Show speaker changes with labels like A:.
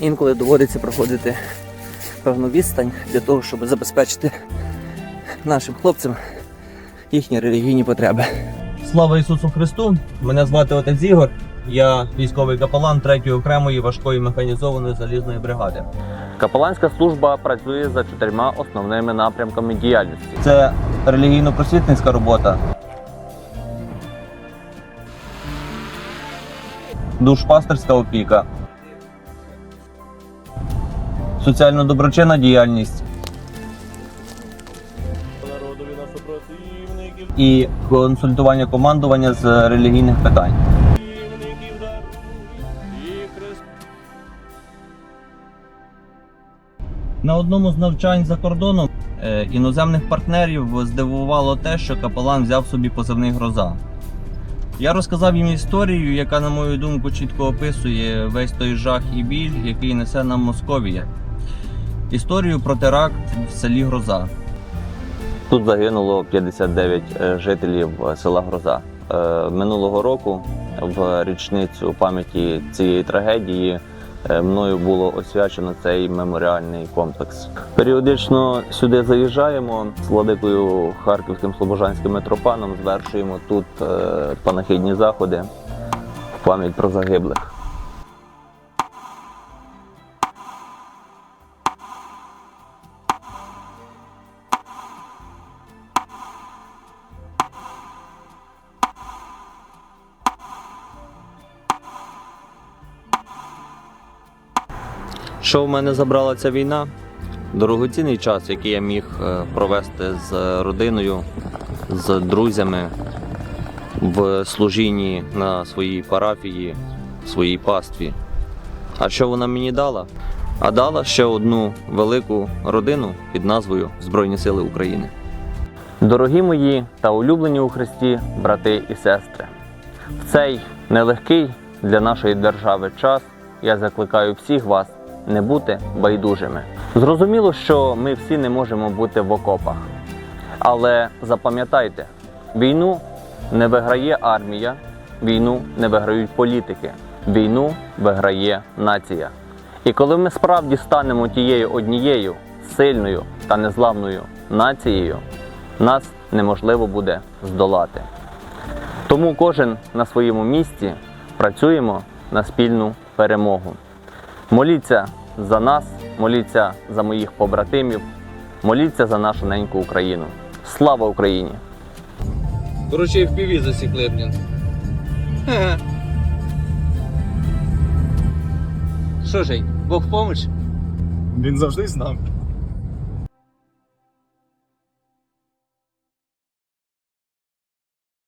A: Інколи доводиться проходити певну відстань для того, щоб забезпечити нашим хлопцям їхні релігійні потреби. Слава Ісусу Христу! Мене звати отець Ігор. Я військовий капелан 3-ї окремої важкої механізованої залізної бригади.
B: Капеланська служба працює за чотирма основними напрямками діяльності.
A: Це релігійно-просвітницька робота. Душпастерська опіка. Соціально-доброчинна діяльність.
C: народові
A: І консультування командування з релігійних питань. На одному з навчань за кордоном е, іноземних партнерів здивувало те, що капелан взяв собі позивний гроза. Я розказав їм історію, яка, на мою думку, чітко описує весь той жах і біль, який несе нам Московія. Історію про теракт в селі Гроза.
B: Тут загинуло 59 е, жителів е, села Гроза. Е, Минулого року, в річницю пам'яті цієї трагедії, мною було освячено цей меморіальний комплекс. Періодично сюди заїжджаємо з владикою Харківським Слобожанським митрофаном, звершуємо тут панахидні заходи в пам'ять про загиблих. Що в мене забрала ця війна? Дорогоцінний час, який я міг е, провести з родиною, з друзями в служінні на своїй парафії, в своїй пастві. А що вона мені дала? А дала ще одну велику родину під назвою Збройні Сили України. Дорогі мої та улюблені у Христі брати і сестри, в цей нелегкий для нашої держави час я закликаю всіх вас не бути байдужими. Зрозуміло, що ми всі не можемо бути в окопах. Але запам'ятайте, війну не виграє армія, війну не виграють політики, війну виграє нація. І коли ми справді станемо тією однією сильною та незламною нацією, нас неможливо буде здолати. Тому кожен на своєму місці працюємо на спільну перемогу. Моліться за нас, моліться за моїх побратимів, моліться за нашу неньку Україну. Слава Україні!
D: Короче, і в піві засікли, блін. Що, Жень, Бог помощ?
C: Він завжди з нами.